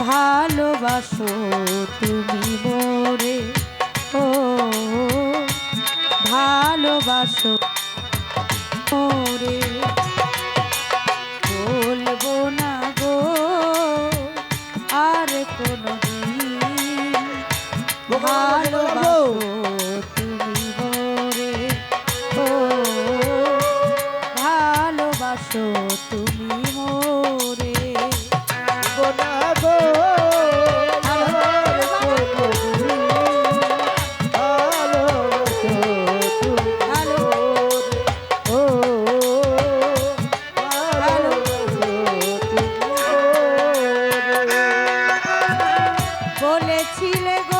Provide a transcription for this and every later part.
ভালোবাসো তুমি মোরে। ও, ভালোবাসো মোরে। বলব না গো, আর কোনো ভালোবাসো তুমি মোরে। ও, ভালোবাসো তুমি মোরে। ole chile go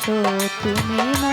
আছো তুমি না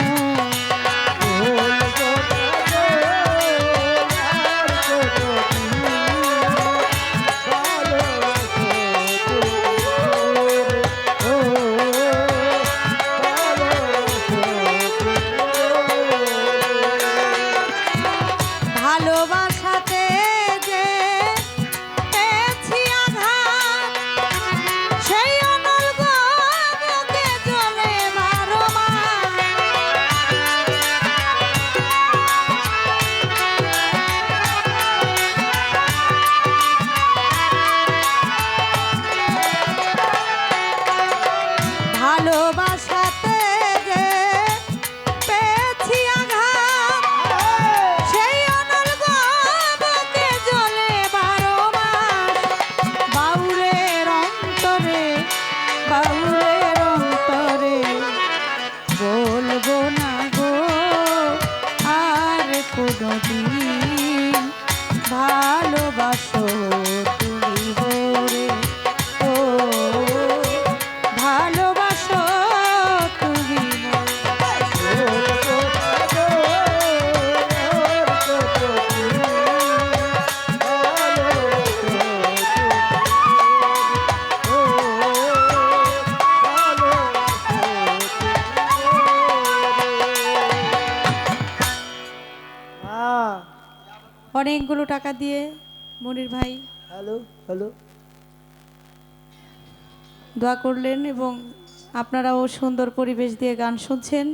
love. অনেকগুলো টাকা দিয়ে মনির ভাই। Hello hello. দোয়া করলেন এবং আপনারাও সুন্দর পরিবেশ দিয়ে গান শুনছেন।